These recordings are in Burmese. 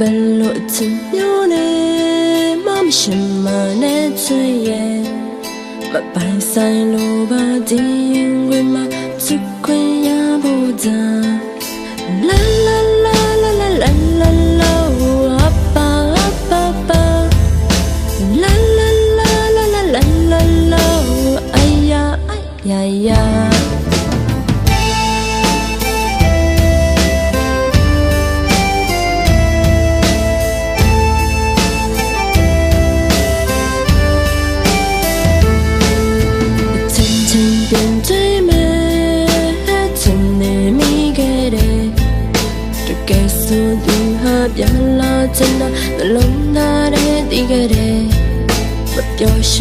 ဘယ်လိုအချိန်မျောနေမှမရှိမှနဲ့ချွေရဲ့မပိုင်ဆိုင်လို့ပါဒီ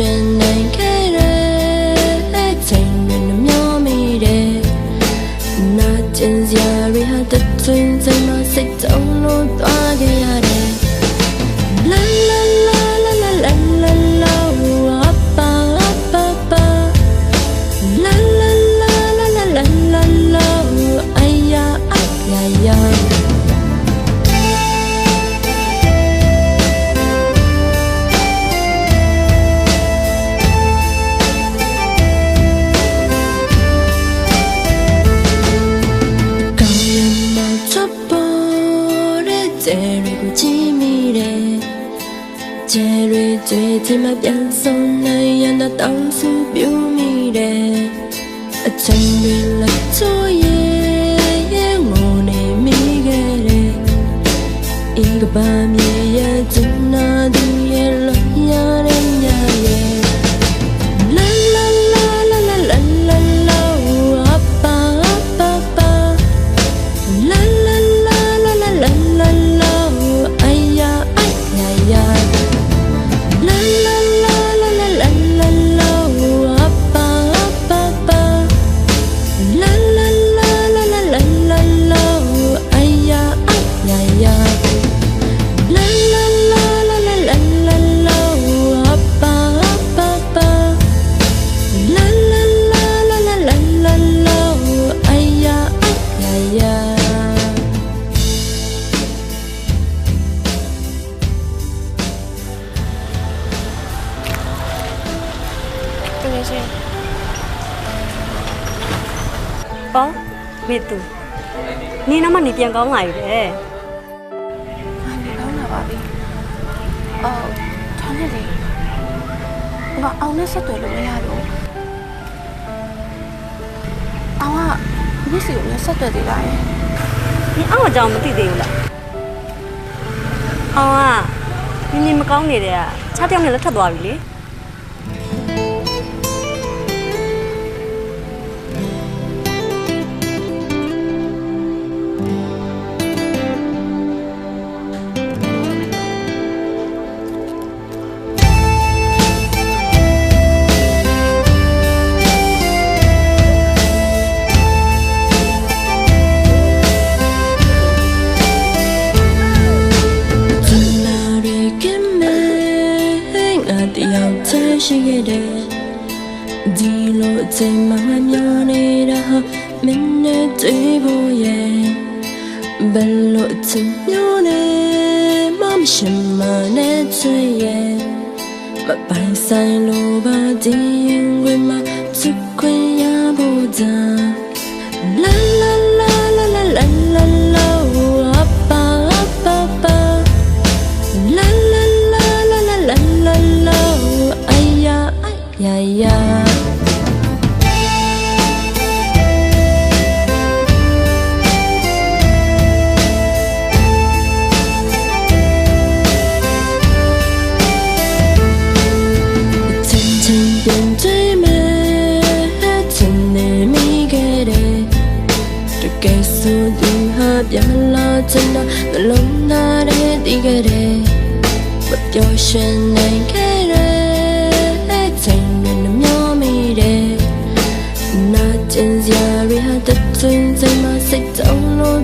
ရှင်နိုင်ခဲ့တယ်ချင်းနဲ့နှမျောမိတယ်နာကျင်စရာတွေဟာတသွင်းစမ်းမစိတ်တုံးလို့သွားခဲ့ရ ကျယ်တွေကိုကြည့်မိတယ်ကျယ်တွေကြွေချင်မှပြန်ဆုံးနိုင်ရတဲ့တောင်းစုပြူမိတယ်အချိန်တွေလက်ချိုးရဲ့ရဲ့ငိုနေမိခဲ့တယ်ဤကဘာမြေရဲ့ကျနာသူရဲ့လောရတဲ့ အော်မေတူ။နေနောက်မှနေပြန်ကောင်းလာပြီတဲ့ငါနေကောင်းလာပါပြီအော်ထောင်းနေလေငါအောင်နဲ့ဆက်သွယ်လို့မရတော့အောင်ကမျက်စိကိုလည်းဆက်သွယ်သေးတာရဲ့။ဒီအောက်အကြောင်းမသိသေးဘူးလား။အော်ကမြင်မြင်မကောင်းနေတဲ့ကခြားတစ်ယောက်နဲ့လက်ထပ်သွားပြီလေ ရှိခဲ့တယ်ဒီလိုအချိန်မှငါမျောနေတာဟာမင်းနဲ့တွေ့ဖို့ရဲ့ဘယ်လိုအချိန်မျောနေမှမရှိမှနဲ့ချွေရဲ့မပိုင်ဆိုင်လို့ပါဒီရင်ဝင်မှာချစ်ခွင့်ရဖို့ကြာ La la သားထဲတည်ခဲ့တယ်မပြောရှင်နိုင်ခဲ့တယ်ချင်းနဲ့နှမျောမိတယ်နာကျင်စရာတွေဟာတသွင်းစမ်းမစိတ်တုံးလို့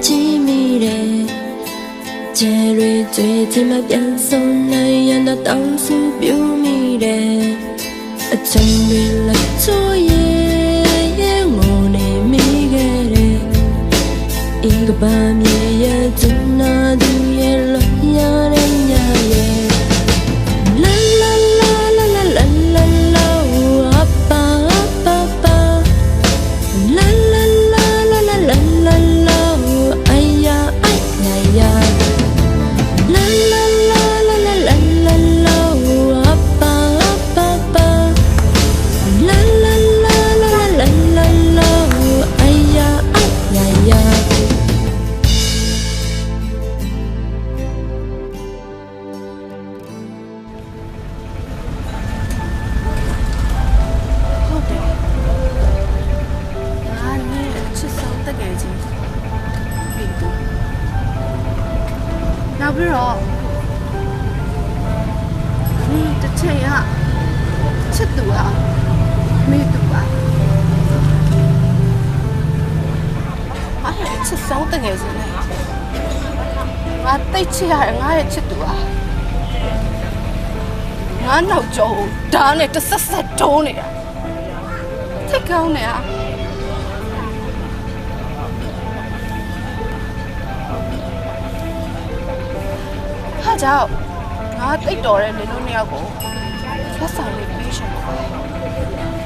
ကိုကြည့်မိတယ်ကျဲတွေကြွေချင်မှပြန်ဆုံးနိုင်ရတော့တောင်းစုပြုမိတယ်အချိန်တွေလက်ချိုးရဲ့ရဲ့ငိုနေမိခဲ့တယ်ဤကဘာမြေရဲ့ ချိန်ကချစ်သူဟာမေသူပါအားရချစ်ဆောင်တကယ်ချင်းလေငါတိတ်ချစ်ရတယ်ငါရဲ့ချစ်သူဟာငါနောက်ကျောကိုဓာတ်နဲ့တစ်ဆက်ဆက်တုံးနေတာထိတ်ကောင်းနေอ่ะဟာကြောင့် ငါတိတ်တော်တဲ့နင်တို့နှစ်ယောက်ကိုလက်ဆောင်လေးပေးချင်ပါ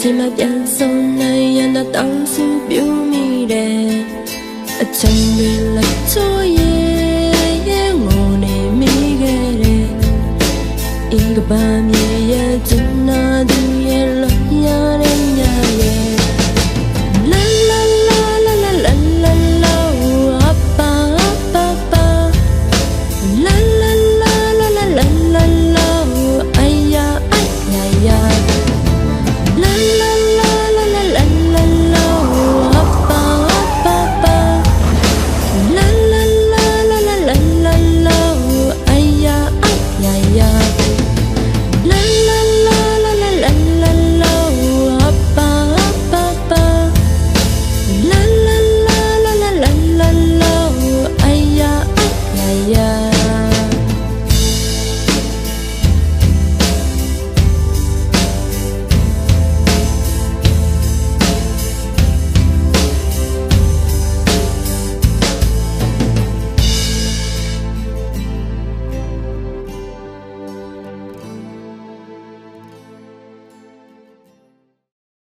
ကြွေချင်